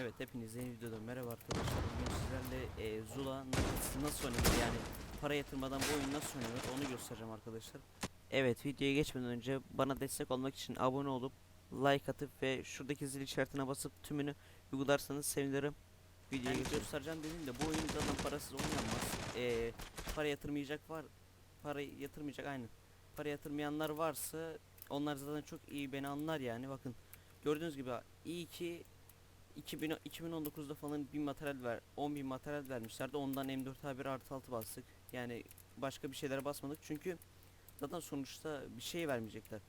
Evet hepinize yeni videoda merhaba arkadaşlar. Bugün sizlerle e, Zula nasıl, nasıl oynanır yani para yatırmadan bu oyun nasıl oynanır onu göstereceğim arkadaşlar. Evet videoya geçmeden önce bana destek olmak için abone olup like atıp ve şuradaki zil işaretine basıp tümünü uygularsanız sevinirim. Videoyu göstereceğim dediğimde bu oyun zaten parasız oynanmaz. E, para yatırmayacak var. Para yatırmayacak aynen. Para yatırmayanlar varsa onlar zaten çok iyi beni anlar yani bakın. Gördüğünüz gibi iyi ki 2000, 2019'da falan bir materyal ver, 10 bin materyal vermişlerdi. Ondan M4A1 artı 6 bastık. Yani başka bir şeylere basmadık çünkü zaten sonuçta bir şey vermeyecekler.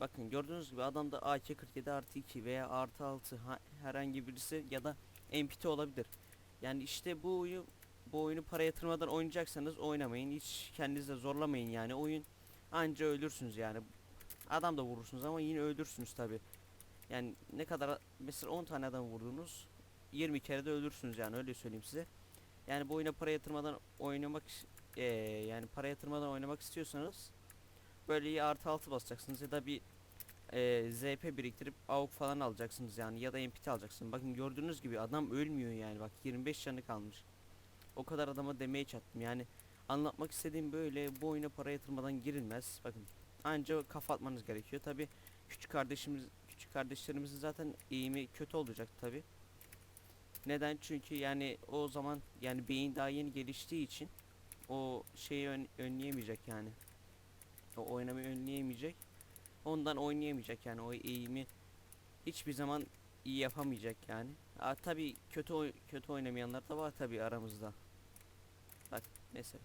Bakın gördüğünüz gibi adamda AK-47 artı 2 veya artı 6 ha- herhangi birisi ya da MPT olabilir. Yani işte bu oyunu bu oyunu para yatırmadan oynayacaksanız oynamayın. Hiç kendinizi de zorlamayın yani. Oyun anca ölürsünüz yani. Adam da vurursunuz ama yine ölürsünüz tabi. Yani ne kadar mesela 10 tane adam vurdunuz 20 kere de ölürsünüz yani öyle söyleyeyim size. Yani bu oyuna para yatırmadan oynamak eee yani para yatırmadan oynamak istiyorsanız böyle iyi artı altı basacaksınız ya da bir eee ZP biriktirip AUK falan alacaksınız yani ya da MPT alacaksınız. Bakın gördüğünüz gibi adam ölmüyor yani bak 25 canı kalmış. O kadar adama demeye çattım yani anlatmak istediğim böyle bu oyuna para yatırmadan girilmez. Bakın anca kafa atmanız gerekiyor. Tabi küçük kardeşimiz kardeşlerimizin zaten eğimi kötü olacak tabi. Neden? Çünkü yani o zaman yani beyin daha yeni geliştiği için o şeyi ön- önleyemeyecek yani. O oynamayı önleyemeyecek. Ondan oynayamayacak yani o eğimi hiçbir zaman iyi yapamayacak yani. Aa, tabi kötü kötü oynamayanlar da var tabi aramızda. Bak mesela.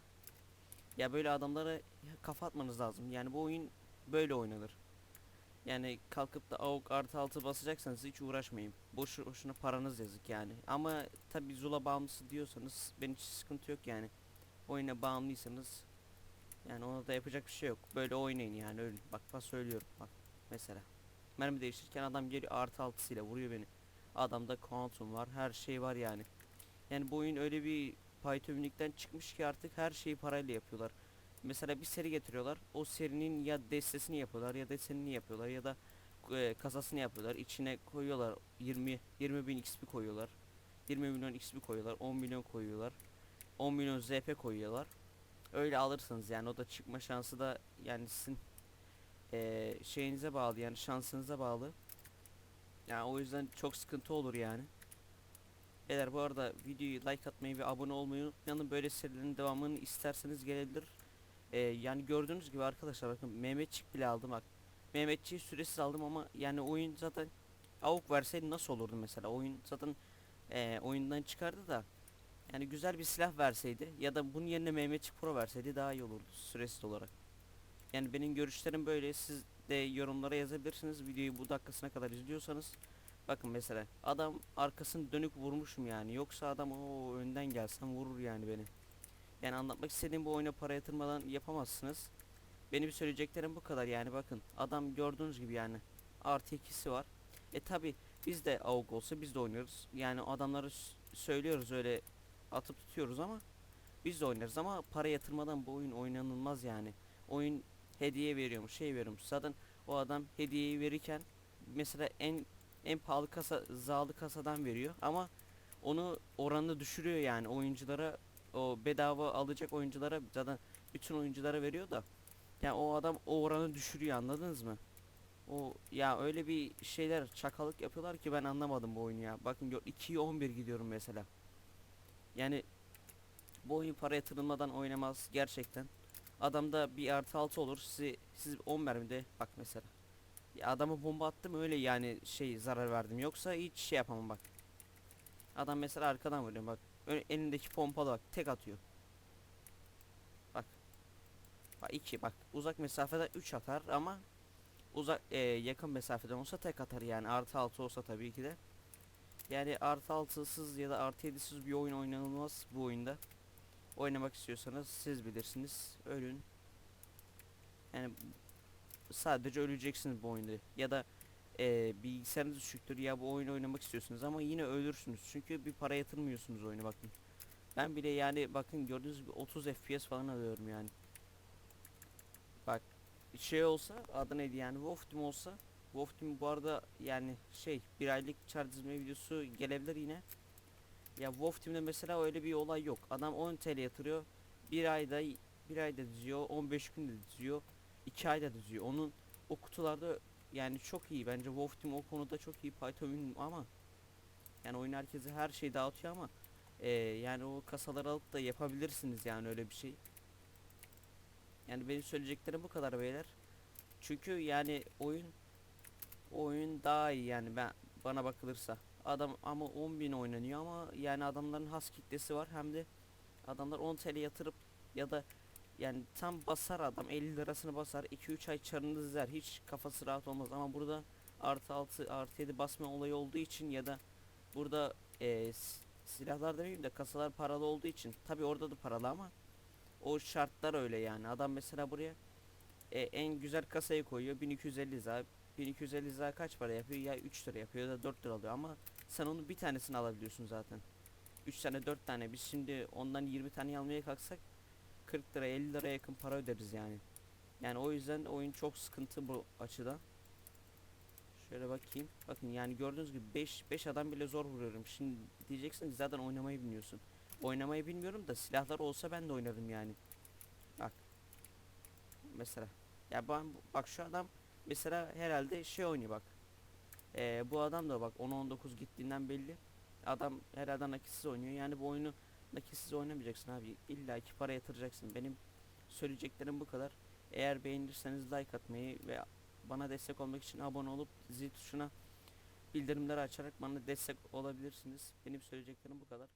Ya böyle adamlara kafa atmanız lazım. Yani bu oyun böyle oynanır. Yani kalkıp da AUK artı altı basacaksanız hiç uğraşmayın. Boşu boşuna paranız yazık yani. Ama tabi Zula bağımlısı diyorsanız benim hiç sıkıntı yok yani. Oyuna bağımlıysanız yani ona da yapacak bir şey yok. Böyle oynayın yani öyle. Bak bak söylüyorum bak mesela. Mermi değiştirirken adam geliyor artı altısıyla vuruyor beni. Adamda quantum var her şey var yani. Yani bu oyun öyle bir Python'likten çıkmış ki artık her şeyi parayla yapıyorlar. Mesela bir seri getiriyorlar. O serinin ya destesini yapıyorlar ya desenini yapıyorlar ya da e, kasasını yapıyorlar. İçine koyuyorlar 20 20 bin XP koyuyorlar. 20 milyon XP koyuyorlar. 10 milyon koyuyorlar. 10 milyon ZP koyuyorlar. Öyle alırsınız yani o da çıkma şansı da yani sizin e, şeyinize bağlı yani şansınıza bağlı. Yani o yüzden çok sıkıntı olur yani. Beyler bu arada videoyu like atmayı ve abone olmayı unutmayalım. Böyle serilerin devamını isterseniz gelebilir. Ee, yani gördüğünüz gibi arkadaşlar bakın Mehmetçik bile aldım bak. Mehmetçiği süresiz aldım ama yani oyun zaten avuk verseydi nasıl olurdu mesela oyun zaten eee, oyundan çıkardı da yani güzel bir silah verseydi ya da bunun yerine Mehmetçik Pro verseydi daha iyi olurdu süresiz olarak. Yani benim görüşlerim böyle siz de yorumlara yazabilirsiniz videoyu bu dakikasına kadar izliyorsanız. Bakın mesela adam arkasını dönük vurmuşum yani yoksa adam o önden gelsem vurur yani beni. Yani anlatmak istediğim bu oyuna para yatırmadan yapamazsınız. Benim söyleyeceklerim bu kadar yani bakın. Adam gördüğünüz gibi yani artı ikisi var. E tabi biz de AUG olsa biz de oynuyoruz. Yani adamları söylüyoruz öyle atıp tutuyoruz ama biz de oynarız ama para yatırmadan bu oyun oynanılmaz yani. Oyun hediye veriyormuş şey veriyormuş. Zaten o adam hediyeyi verirken mesela en en pahalı kasa zalı kasadan veriyor ama onu oranını düşürüyor yani oyunculara o bedava alacak oyunculara zaten bütün oyunculara veriyor da yani o adam o oranı düşürüyor anladınız mı? O ya öyle bir şeyler çakalık yapıyorlar ki ben anlamadım bu oyunu ya. Bakın gör 2'ye 11 gidiyorum mesela. Yani bu oyun para yatırılmadan oynamaz gerçekten. Adamda bir artı altı olur. Sizi siz 10 mermide bak mesela. Ya adama bomba attım öyle yani şey zarar verdim. Yoksa hiç şey yapamam bak. Adam mesela arkadan vuruyor bak. Ö- elindeki pompalı bak tek atıyor. Bak. Bak 2 bak uzak mesafede 3 atar ama uzak e, yakın mesafeden olsa tek atar yani artı 6 olsa tabii ki de. Yani artı 6'sız ya da artı 7'siz bir oyun oynanılmaz bu oyunda. Oynamak istiyorsanız siz bilirsiniz. Ölün. Yani sadece öleceksiniz bu oyunda. Ya da e, bilgisayarınız düşüktür ya bu oyunu oynamak istiyorsunuz ama yine ölürsünüz. Çünkü bir para yatırmıyorsunuz oyuna bakın. Ben bile yani bakın gördüğünüz gibi 30 FPS falan alıyorum yani. Bak şey olsa adı neydi yani Wolf Team olsa Wolf Team bu arada yani şey bir aylık çar dizme videosu gelebilir yine. Ya Wolf Team'de mesela öyle bir olay yok. Adam 10 TL yatırıyor. Bir ayda bir ayda diziyor, 15 günde diziyor, 2 ayda diziyor. Onun o kutularda yani çok iyi. Bence Wolf Team o konuda çok iyi Python ama yani oyun herkese her şeyi dağıtıyor ama eee, yani o kasaları alıp da yapabilirsiniz yani öyle bir şey. Yani benim söyleyeceklerim bu kadar beyler. Çünkü yani oyun oyun daha iyi yani ben bana bakılırsa. Adam ama 10.000 oynanıyor ama yani adamların has kitlesi var hem de adamlar 10 TL yatırıp ya da yani tam basar adam 50 lirasını basar 2-3 ay çarını dizer hiç kafası rahat olmaz. Ama burada artı 6 artı 7 basma olayı olduğu için ya da burada s- silahlar demeyeyim de kasalar paralı olduğu için tabi orada da paralı ama o şartlar öyle yani. Adam mesela buraya e, en güzel kasayı koyuyor 1250 lira 1250 lira kaç para yapıyor? Ya 3 lira yapıyor ya da 4 lira alıyor. Ama sen onun bir tanesini alabiliyorsun zaten. 3 tane 4 tane. Biz şimdi ondan 20 tane almaya kalksak 40 lira 50 liraya yakın para öderiz yani. Yani o yüzden oyun çok sıkıntı bu açıdan. Şöyle bakayım. Bakın yani gördüğünüz gibi 5 5 adam bile zor vuruyorum. Şimdi diyeceksiniz zaten oynamayı bilmiyorsun. Oynamayı bilmiyorum da silahlar olsa ben de oynarım yani. Bak. Mesela. Ya ben bak şu adam mesela herhalde şey oynuyor bak. Ee, bu adam da bak 10-19 gittiğinden belli. Adam herhalde nakitsiz oynuyor. Yani bu oyunu nakitsiz oynamayacaksın abi. İlla ki para yatıracaksın. Benim söyleyeceklerim bu kadar. Eğer beğenirseniz like atmayı ve bana destek olmak için abone olup zil tuşuna bildirimleri açarak bana destek olabilirsiniz. Benim söyleyeceklerim bu kadar